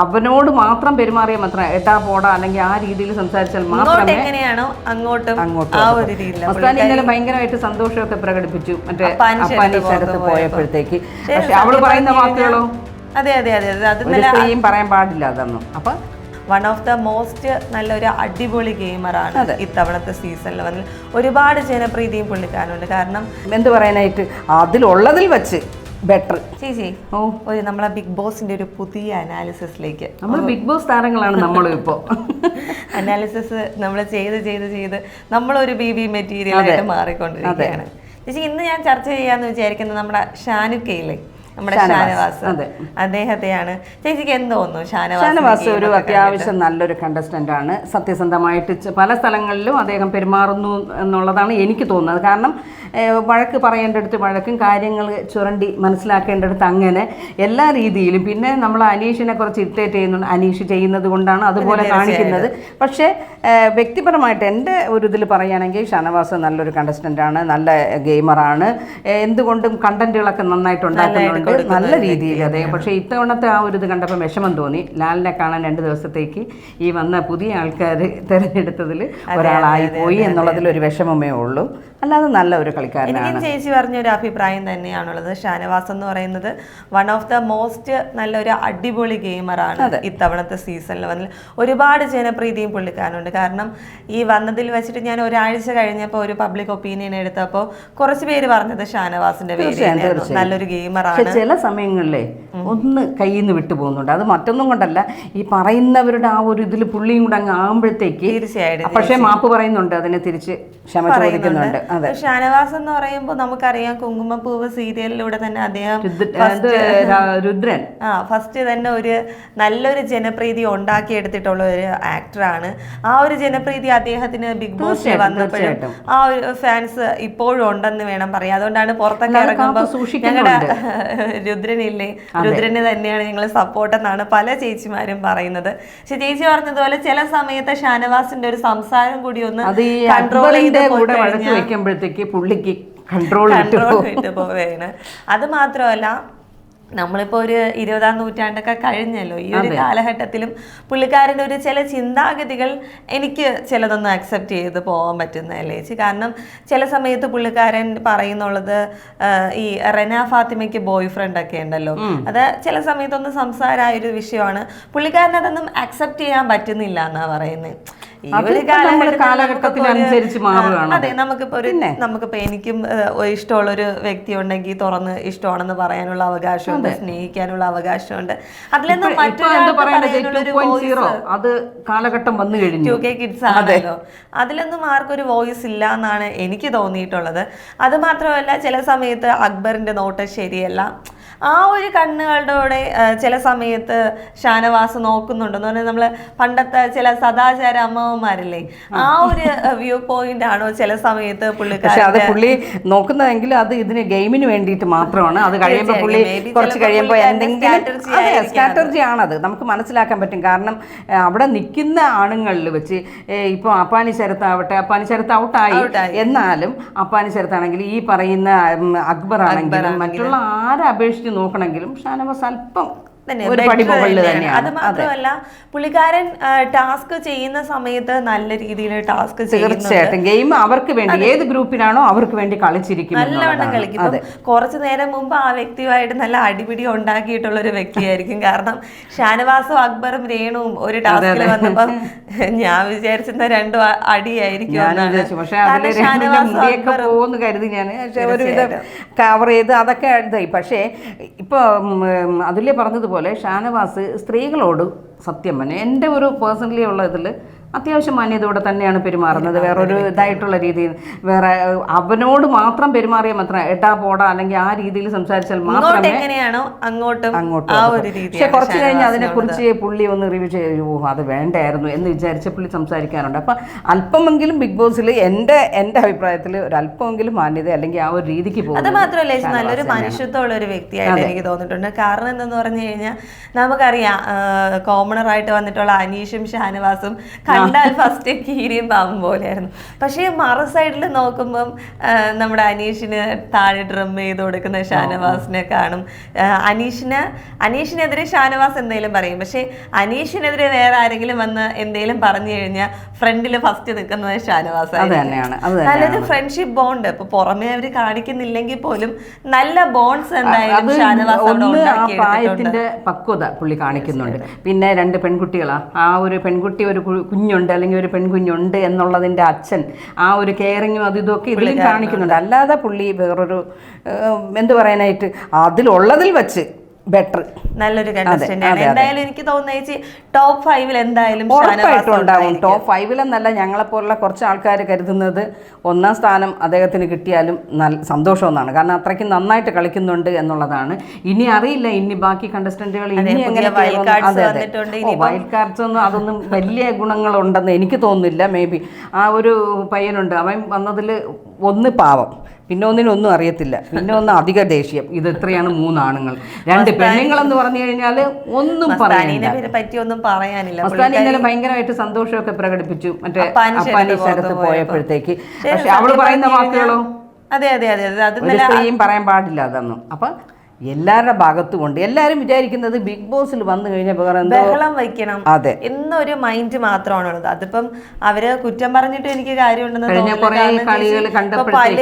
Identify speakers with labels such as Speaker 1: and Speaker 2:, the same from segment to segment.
Speaker 1: അവനോട് മാത്രം പെരുമാറിയാൽ മാത്രം എട്ടാ പോടാ അല്ലെങ്കിൽ ആ രീതിയിൽ സംസാരിച്ചാൽ
Speaker 2: മാത്രം
Speaker 1: മാത്രമേ
Speaker 2: എങ്ങനെയാണോ അങ്ങോട്ടും
Speaker 1: അങ്ങോട്ടും
Speaker 2: ആ ഒരു രീതിയിലാണ്
Speaker 1: മസ്താനി ഇന്നലെ ഭയങ്കരമായിട്ട് സന്തോഷമൊക്കെ പ്രകടിപ്പിച്ചു. മറ്റേ
Speaker 2: അപ്പാനി സ്ഥലത്ത്
Speaker 1: പോയപ്പോഴത്തേക്ക്.
Speaker 2: പക്ഷേ അവൾ
Speaker 1: പറയുന്ന വാക്കുകളോ?
Speaker 2: അതെ അതെ അതെ അതെ.
Speaker 1: സ്ത്രീയും പറയാൻ പാടില്ല അതൊന്നും. അപ്പൊ
Speaker 2: വൺ ഓഫ് ദ മോസ്റ്റ് നല്ലൊരു അടിപൊളി ഗെയിമറാണ് ഇത്തവണത്തെ സീസണിൽ വന്ന് ഒരുപാട് ജനപ്രീതിയും പുള്ളിക്കാരുണ്ട് കാരണം
Speaker 1: എന്ത് പറയാനായിട്ട്? അതിലുള്ളതിൽ വെച്ച്. ബെറ്റർ
Speaker 2: ചേച്ചി
Speaker 1: ഓ
Speaker 2: ഒരു നമ്മളെ ബിഗ് ബോസിന്റെ ഒരു പുതിയ അനാലിസിസിലേക്ക്.
Speaker 1: നമ്മൾ ബിഗ് ബോസ് താരങ്ങളാണ് നമ്മളും ഇപ്പോ.
Speaker 2: അനാലിസിസ് നമ്മൾ ചെയ്ത് ചെയ്ത് ചെയ്ത് നമ്മളൊരു ബി ബി മെറ്റീരിയൽ ആയിട്ട് മാറിക്കൊണ്ടിരിക്കുകയാണ് ചേച്ചി ഇന്ന് ഞാൻ ചർച്ച ചെയ്യാന്ന് വിചാരിക്കുന്നത് നമ്മുടെ ഷാനുക്കയിലെ. നമ്മുടെ ഷാനവാസ്.
Speaker 1: അതെ.
Speaker 2: അദ്ദേഹത്തെയാണ്. ചേച്ചിക്ക് എന്ത് തോന്നുന്നു? ഷാനവാസ്
Speaker 1: ഷാനവാസ് ഒരു അത്യാവശ്യം നല്ലൊരു കണ്ടസ്റ്റന്റ് ആണ്. സത്യസന്ധമായിട്ട് പല സ്ഥലങ്ങളിലും അദ്ദേഹം പെരുമാറുന്നു എന്നുള്ളതാണ് എനിക്ക് തോന്നുന്നത്. കാരണം വഴക്ക് പറയേണ്ടടുത്ത് വഴക്കും കാര്യങ്ങൾ ചുരണ്ടി മനസ്സിലാക്കേണ്ടടുത്ത് അങ്ങനെ എല്ലാ രീതിയിലും. പിന്നെ നമ്മൾ അനീഷിനെ കുറച്ച് ഇറിറ്റേറ്റ് ചെയ്യുന്നുണ്ട്. അനീഷ് ചെയ്യുന്നത് കൊണ്ടാണ് അതുപോലെ കാണിക്കുന്നത്. പക്ഷേ വ്യക്തിപരമായിട്ട് എന്റെ ഒരു ഇതിൽ പറയുകയാണെങ്കിൽ ഷാനവാസ് നല്ലൊരു കണ്ടസ്റ്റന്റാണ് നല്ല ഗെയിമറാണ് എന്തുകൊണ്ടും കണ്ടന്റുകളൊക്കെ നന്നായിട്ട് ഉണ്ടാക്കുന്നുണ്ട്. നല്ല രീതിയിൽ അതെ. പക്ഷേ ഇത്തവണത്തെ ആ ഒരു ഇത് കണ്ടപ്പോൾ വിഷമം തോന്നി. ലാലിനെ കാണാൻ രണ്ട് ദിവസത്തേക്ക് ഈ വന്ന പുതിയ ആൾക്കാർ തിരഞ്ഞെടുത്തതിൽ ഒരാളായി പോയി എന്നുള്ളതിൽ ഒരു വിഷമമേ ഉള്ളൂ. അല്ലാതെ നല്ല ഒരു കളിക്കാരനാണ്.
Speaker 2: ചേച്ചി പറഞ്ഞ ഒരു അഭിപ്രായം തന്നെയാണുള്ളത്. ഷാനവാസ് എന്ന് പറയുന്നത് വൺ ഓഫ് ദ മോസ്റ്റ് നല്ലൊരു അടിപൊളി ഗെയിമറാണ് ഇത്തവണത്തെ സീസണിൽ വന്ന ഒരുപാട് ജനപ്രീതിയും പുള്ളിക്കാരുണ്ട് കാരണം ഈ വന്നതിൽ വെച്ചിട്ട് ഞാൻ ഒരാഴ്ച കഴിഞ്ഞപ്പോൾ ഒരു പബ്ലിക് ഒപ്പീനിയൻ എടുത്തപ്പോൾ കുറച്ച് പേര് പറഞ്ഞത് ഷാനവാസിന്റെ പേര് നല്ലൊരു ഗെയിമറാണ്
Speaker 1: ചില സമയങ്ങളിലെ ഒന്ന് കയ്യിൽ നിന്ന് വിട്ടു പോകുന്നുണ്ട്. അത് മറ്റൊന്നും കൊണ്ടല്ല. ഈ പറയുന്നവരുടെ ആ ഒരു ഇതിൽ പുള്ളിയും കൂടെ അങ്ങ് ആകുമ്പോഴത്തേക്ക്
Speaker 2: തീർച്ചയായിട്ടും
Speaker 1: പക്ഷേ മാപ്പ് പറയുന്നുണ്ട്. അതിനെ തിരിച്ച് ക്ഷമ ചോദിക്കുന്നുണ്ട്. അതെ.
Speaker 2: ഷാനവാസ് എന്ന് പറയുമ്പോൾ നമുക്കറിയാം കുങ്കുമപ്പൂവ് സീരിയലിലൂടെ തന്നെ അദ്ദേഹം
Speaker 1: രുദ്രൻ.
Speaker 2: ആ ഫസ്റ്റ് തന്നെ ഒരു നല്ലൊരു ജനപ്രീതി ഉണ്ടാക്കിയെടുത്തിട്ടുള്ള ഒരു ആക്ടറാണ് ആ ഒരു ജനപ്രീതി അദ്ദേഹത്തിന് ബിഗ് ബോസ് വന്നപ്പോഴും ആ ഒരു ഫാൻസ് ഇപ്പോഴും ഉണ്ടെന്ന് വേണം പറയാം. അതുകൊണ്ടാണ് പുറത്തൊക്കെ ഇറങ്ങുമ്പോൾ ഞങ്ങളുടെ രുദ്രനില്ലേ? രുദ്രന് തന്നെയാണ് ഞങ്ങൾ സപ്പോർട്ട് എന്നാണ് പല ചേച്ചിമാരും പറയുന്നത്. പക്ഷെ ചേച്ചി പറഞ്ഞതുപോലെ ചില സമയത്ത് ഷാനവാസിന്റെ ഒരു സംസാരം കൂടി ഒന്ന് കൺട്രോൾ ചെയ്ത്
Speaker 1: കൂടെ വഴക്ക് വെക്കുമ്പോഴത്തേക്ക് പുള്ളിക്ക് കൺട്രോൾ
Speaker 2: കൺട്രോൾ വിട്ടു പോവുകയാണ്. അത് മാത്രമല്ല നമ്മളിപ്പോൾ ഒരു ഇരുപതാം നൂറ്റാണ്ടൊക്കെ കഴിഞ്ഞല്ലോ. ഈ ഒരു കാലഘട്ടത്തിലും പുള്ളിക്കാരന്റെ ഒരു ചില ചിന്താഗതികൾ എനിക്ക് ചിലതൊന്നും അക്സെപ്റ്റ് ചെയ്ത് പോകാൻ പറ്റുന്നതല്ലേ ചേച്ചി. കാരണം ചില സമയത്ത് പുള്ളിക്കാരൻ പറയുന്നുള്ളത് ഈ റെന ഫാത്തിമയ്ക്ക് ബോയ് ഫ്രണ്ട് ഒക്കെ ഉണ്ടല്ലോ. അത് ചില സമയത്തൊന്നും സംസാരമായ ഒരു വിഷയമാണ്. പുള്ളിക്കാരൻ അതൊന്നും അക്സെപ്റ്റ് ചെയ്യാൻ പറ്റുന്നില്ല എന്നാ പറയുന്നത്
Speaker 1: അത്
Speaker 2: ഒരു
Speaker 1: ഇപ്പൊ
Speaker 2: നമ്മൾ
Speaker 1: കാലഘട്ടത്തിനനുസരിച്ച് മാറുകയാണ്
Speaker 2: അതെ നമുക്കിപ്പോ ഒരു നമുക്കിപ്പോ എനിക്കും ഇഷ്ടമുള്ള ഒരു ഇഷ്ടമുള്ളൊരു വ്യക്തി ഉണ്ടെങ്കിൽ തുറന്ന് ഇഷ്ടമാണെന്ന് പറയാനുള്ള അവകാശമുണ്ട് സ്നേഹിക്കാനുള്ള അവകാശമുണ്ട്. അതിലൊന്നും ഒരു voice
Speaker 1: അത് കാലഘട്ടം വന്നു കഴിഞ്ഞു.
Speaker 2: ടു കെ കിഡ്സ് ആണല്ലോ. അതിലൊന്നും ആർക്കൊരു വോയിസ് ഇല്ല എന്നാണ് എനിക്ക് തോന്നിയിട്ടുള്ളത്. അത് മാത്രമല്ല ചില സമയത്ത് അക്ബറിന്റെ നോട്ട് ശരിയല്ല. ആ ഒരു കണ്ണുകളുടെ ചില സമയത്ത് ഷാനവാസ് നോക്കുന്നുണ്ടെന്ന് പറഞ്ഞാൽ നമ്മൾ പണ്ടത്തെ ചില സദാചാര അമ്മമാരില്ലേ ആ. ഒരു വ്യൂ പോയിന്റ് ആണോ ചില സമയത്ത്
Speaker 1: പക്ഷെ അത് പുള്ളി നോക്കുന്നതെങ്കിൽ അത് ഇതിന് ഗെയിമിന് വേണ്ടിയിട്ട് മാത്രമാണ്. അത് കഴിയുമ്പോൾ പുള്ളി കുറച്ച് കഴിയുമ്പോൾ എന്തെങ്കിലും സ്ട്രാറ്റജി ആണത്. നമുക്ക് മനസ്സിലാക്കാൻ പറ്റും. കാരണം അവിടെ നിൽക്കുന്ന ആണുങ്ങളിൽ വെച്ച് ഇപ്പോൾ അപ്പാനി ശരത്താവട്ടെ അപ്പാനി ശരത്ത് ഔട്ടായി. എന്നാലും അപ്പാനി ശരത്താണെങ്കിൽ ഈ പറയുന്ന അക്ബർ ആണെങ്കിലും മറ്റുള്ള ആരെ അപേക്ഷിച്ച് നോക്കണമെങ്കിലും ഷാനവാസ് അല്പം
Speaker 2: തന്നെ. അത്. മാത്രമല്ല പുള്ളിക്കാരൻ ടാസ്ക് ചെയ്യുന്ന സമയത്ത് നല്ല രീതിയിൽ ടാസ്ക്
Speaker 1: തീർച്ചയായിട്ടും. ഗെയിം അവർക്ക് വേണ്ടി ഏത് ഗ്രൂപ്പിനാണോ അവർക്ക് വേണ്ടി കളിച്ചിരിക്കും
Speaker 2: നല്ലവണ്ണം. കളിക്കും. കുറച്ചു നേരം മുമ്പ് ആ വ്യക്തിയുമായിട്ട് നല്ല അടിപിടി ഉണ്ടാക്കിയിട്ടുള്ള ഒരു വ്യക്തിയായിരിക്കും. കാരണം ഷാനവാസും അക്ബറും രേണുവും ഒരു ടാസ്കിൽ വന്നപ്പം ഞാൻ വിചാരിച്ചിരുന്ന രണ്ടു അടിയായിരിക്കും
Speaker 1: കരുതി ഞാൻ. ഒരുവിധം കവർ ചെയ്ത് അതൊക്കെ എഴുതായി പക്ഷേ ഇപ്പൊ അതിലേ പറഞ്ഞതുപോലെ ഷാനവാസ് സ്ത്രീകളോട് സത്യം തന്നെ എന്റെ ഒരു പേഴ്സണലി ഉള്ള ഇതിൽ അത്യാവശ്യം മാന്യതയോടെ തന്നെയാണ് പെരുമാറുന്നത്. വേറൊരു ഇതായിട്ടുള്ള രീതിയിൽ വേറെ അവനോട് മാത്രം പെരുമാറിയാൽ മാത്രം എട്ടാ പോടാ അല്ലെങ്കിൽ ആ രീതിയിൽ സംസാരിച്ചാൽ
Speaker 2: മാത്രം
Speaker 1: മാത്രമേ
Speaker 2: എങ്ങനെയാണോ അങ്ങോട്ടും
Speaker 1: അങ്ങോട്ടും പക്ഷെ കുറച്ച് കഴിഞ്ഞ്
Speaker 2: അതിനെ
Speaker 1: അതിനെക്കുറിച്ച് പുള്ളി ഒന്ന് റിവ്യൂ ചെയ്തു. "ഓ, അത് വേണ്ടായിരുന്നു എന്ന് വിചാരിച്ച പുള്ളി സംസാരിക്കാറുണ്ട്. അപ്പം അല്പമെങ്കിലും ബിഗ് ബോസിൽ എന്റെ എന്റെ അഭിപ്രായത്തിൽ ഒരു അല്പമെങ്കിലും മാന്യത അല്ലെങ്കിൽ ആ ഒരു രീതിക്ക്
Speaker 2: അത്
Speaker 1: പോകുന്നത്
Speaker 2: മാത്രമല്ല നല്ലൊരു മനുഷ്യത്വമുള്ള ഒരു വ്യക്തിയായിട്ട് എനിക്ക് തോന്നിയിട്ടുണ്ട്. കാരണം എന്തെന്ന് പറഞ്ഞു കഴിഞ്ഞാൽ നമുക്കറിയാം കോമണർ ആയിട്ട് വന്നിട്ടുള്ള അനീഷും ഷാനവാസും കണ്ടാൽ ഫസ്റ്റ് കീരിയും പാമ്പും പോലെയായിരുന്നു. പക്ഷേ മറു സൈഡിൽ നോക്കുമ്പം നമ്മുടെ അനീഷിന് താഴെ ഡ്രം ചെയ്ത് കൊടുക്കുന്ന ഷാനവാസിനെ കാണും. അനീഷിന് അനീഷിനെതിരെ ഷാനവാസ് എന്തെങ്കിലും പറയും. പക്ഷേ അനീഷിനെതിരെ വേറെ ആരെങ്കിലും വന്ന് എന്തെങ്കിലും പറഞ്ഞു കഴിഞ്ഞാൽ ഫ്രണ്ടിൽ ഫസ്റ്റ് നിൽക്കുന്നത് ഷാനവാസ് നല്ലൊരു ഫ്രണ്ട്ഷിപ്പ് ബോണ്ട് ഇപ്പൊ പുറമേ അവർ കാണിക്കുന്നില്ലെങ്കിൽ പോലും നല്ല ബോണ്ട്സ് എന്തായാലും ഷാനവാസ്
Speaker 1: പ്രായത്തിന്റെ പക്വത പുള്ളി കാണിക്കുന്നുണ്ട്. പിന്നെ രണ്ട് പെൺകുട്ടികളാ. ആ ഒരു പെൺകുട്ടി ഒരു കു- കുഞ്ഞുണ്ട് അല്ലെങ്കിൽ ഒരു പെൺകുഞ്ഞുണ്ട് എന്നുള്ളതിന്റെ അച്ഛൻ ആ ഒരു കെയറിങ്ങും അതും ഇതൊക്കെ ഇതിലും കാണിക്കുന്നുണ്ട്. അല്ലാതെ പുള്ളി വേറൊരു എന്തു പറയാനായിട്ട് അതിലുള്ളതിൽ വെച്ച് ബെറ്റർ
Speaker 2: നല്ലൊരു കണ്ടസ്റ്റന്റ് ആണ്
Speaker 1: അതെ, അതെ.
Speaker 2: എന്തായാലും എനിക്ക് തോന്നുന്ന ചേച്ചി ടോപ്പ് ഫൈവിൽ എന്തായാലും
Speaker 1: ഉറപ്പായിട്ടും ഉണ്ടാവും. ടോപ്പ് ഫൈവിലെന്നല്ല ഞങ്ങളെപ്പോലുള്ള കുറച്ച് ആൾക്കാർ കരുതുന്നത് ഒന്നാം സ്ഥാനം അദ്ദേഹത്തിന് കിട്ടിയാലും നല്ല സന്തോഷമെന്നാണ് കാരണം അത്രയ്ക്ക് നന്നായിട്ട് കളിക്കുന്നുണ്ട് എന്നുള്ളതാണ്. ഇനി അറിയില്ല ഇനി ബാക്കി കണ്ടസ്റ്റന്റുകൾ ഇനി
Speaker 2: കാർഡ്സ്
Speaker 1: എങ്ങനെ വൈൽഡ്
Speaker 2: cards
Speaker 1: ഒന്നും അതൊന്നും വലിയ ഗുണങ്ങളുണ്ടെന്ന് എനിക്ക് തോന്നുന്നില്ല. മേ ബി ആ ഒരു പയ്യനുണ്ട്. അവൻ വന്നതിൽ ഒന്ന് പാവം. പിന്നെ ഒന്നിനൊന്നും അറിയത്തില്ല. പിന്നെ ഒന്ന് അധിക ദേഷ്യം. ഇത് എത്രയാണ് മൂന്നാണുങ്ങൾ. രണ്ട് പെണ്ണുങ്ങൾ എന്ന് പറഞ്ഞു കഴിഞ്ഞാൽ ഒന്നും
Speaker 2: മസ്താനീനെ
Speaker 1: പറയാനില്ല. മസ്താനി ഇന്നലെ ഭയങ്കരമായിട്ട് സന്തോഷമൊക്കെ പ്രകടിപ്പിച്ചു. മറ്റേ
Speaker 2: അപ്പാനി സ്ഥലത്ത്
Speaker 1: പോയപ്പോഴത്തേക്ക്.
Speaker 2: പക്ഷേ അവൾ
Speaker 1: പറയുന്ന വാക്കുകളോ
Speaker 2: അതെ അതെ അതെ. അതെ അത്
Speaker 1: സ്ത്രീയും പറയാൻ പാടില്ല അതൊന്നും. അപ്പൊ എല്ലാവരുടെ ഭാഗത്തും ഉണ്ട്. എല്ലാവരും വിചാരിക്കുന്നത് ബിഗ് ബോസിൽ വന്നു കഴിഞ്ഞാൽ വേറെ എന്തോ
Speaker 2: ബഹളം വയ്ക്കണം.
Speaker 1: അതെ.
Speaker 2: എന്നൊരു മൈൻഡ് മാത്രമാണുള്ളത്. അതിപ്പം അവർ കുറ്റം പറഞ്ഞിട്ട് എനിക്ക് കാര്യമുണ്ടെന്ന്
Speaker 1: പഴയ
Speaker 2: പല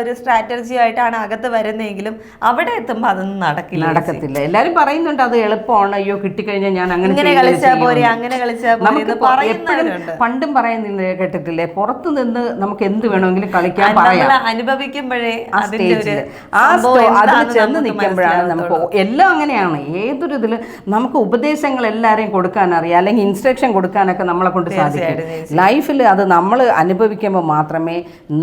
Speaker 2: ഒരു സ്ട്രാറ്റജി ആയിട്ടാണ് അകത്ത് വരുന്നതെങ്കിലും അവിടെ എത്തുമ്പോ അതൊന്നും നടക്കില്ല
Speaker 1: നടക്കത്തില്ല. എല്ലാരും പറയുന്നുണ്ട് അത് എളുപ്പമാണ്. അയ്യോ കിട്ടിക്കഴിഞ്ഞാൽ ഞാൻ അങ്ങനെ
Speaker 2: ഇങ്ങനെ
Speaker 1: ചെയ്യില്ലേ,
Speaker 2: കളിച്ചാ പോരെ അങ്ങനെ കളിച്ചാൽ
Speaker 1: നമുക്ക് പണ്ടും പറയുന്ന കേട്ടിട്ടില്ലേ? പുറത്തു നിന്ന് നമുക്ക് എന്ത് വേണമെങ്കിലും കളിക്കാൻ പറയാം.
Speaker 2: അനുഭവിക്കുമ്പോഴേ അതിന്റെ ഒരു
Speaker 1: ചെന്ന്
Speaker 2: നമുക്ക്
Speaker 1: നിൽക്കുമ്പോഴാണ് നമുക്ക് എല്ലാം അങ്ങനെയാണ്. ഏതൊരു ഇതിൽ നമുക്ക് ഉപദേശങ്ങൾ എല്ലാവരെയും കൊടുക്കാൻ അറിയാം അല്ലെങ്കിൽ ഇൻസ്ട്രക്ഷൻ കൊടുക്കാനൊക്കെ നമ്മളെ കൊണ്ട് സാധിക്കും. ലൈഫിൽ അത് നമ്മൾ അനുഭവിക്കുമ്പോൾ മാത്രമേ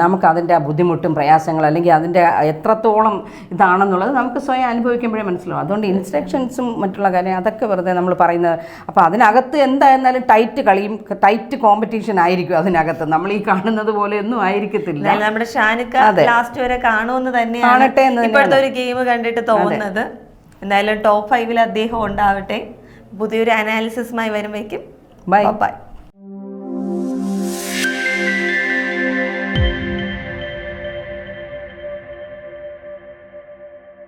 Speaker 1: നമുക്ക് അതിന്റെ ആ ബുദ്ധിമുട്ടും പ്രയാസങ്ങൾ അല്ലെങ്കിൽ അതിന്റെ എത്രത്തോളം ഇതാണെന്നുള്ളത് നമുക്ക് സ്വയം അനുഭവിക്കുമ്പോഴേ മനസ്സിലാവും. അതുകൊണ്ട് ഇൻസ്ട്രക്ഷൻസും മറ്റുള്ള കാര്യം അതൊക്കെ വെറുതെ നമ്മൾ പറയുന്നത്. അപ്പോൾ അതിനകത്ത് എന്തായിരുന്നാലും ടൈറ്റ് കളിയും ടൈറ്റ് കോമ്പറ്റീഷൻ ആയിരിക്കും അതിനകത്ത്. നമ്മൾ ഈ കാണുന്നത് പോലെ ഒന്നും ആയിരിക്കത്തില്ല.
Speaker 2: നമ്മുടെ ലാസ്റ്റ് വരെ കാണുമെന്ന് തന്നെയാണ്. ഇപ്പോഴത്തെ ഒരു ഗെയിം കണ്ടിട്ട് തോന്നുന്നത്. എന്തായാലും ടോപ്പ് ഫൈവിൽ അദ്ദേഹം ഉണ്ടാവട്ടെ. പുതിയൊരു അനാലിസിസുമായി വരുമ്പോഴേക്കും
Speaker 1: ബൈ
Speaker 2: ബൈ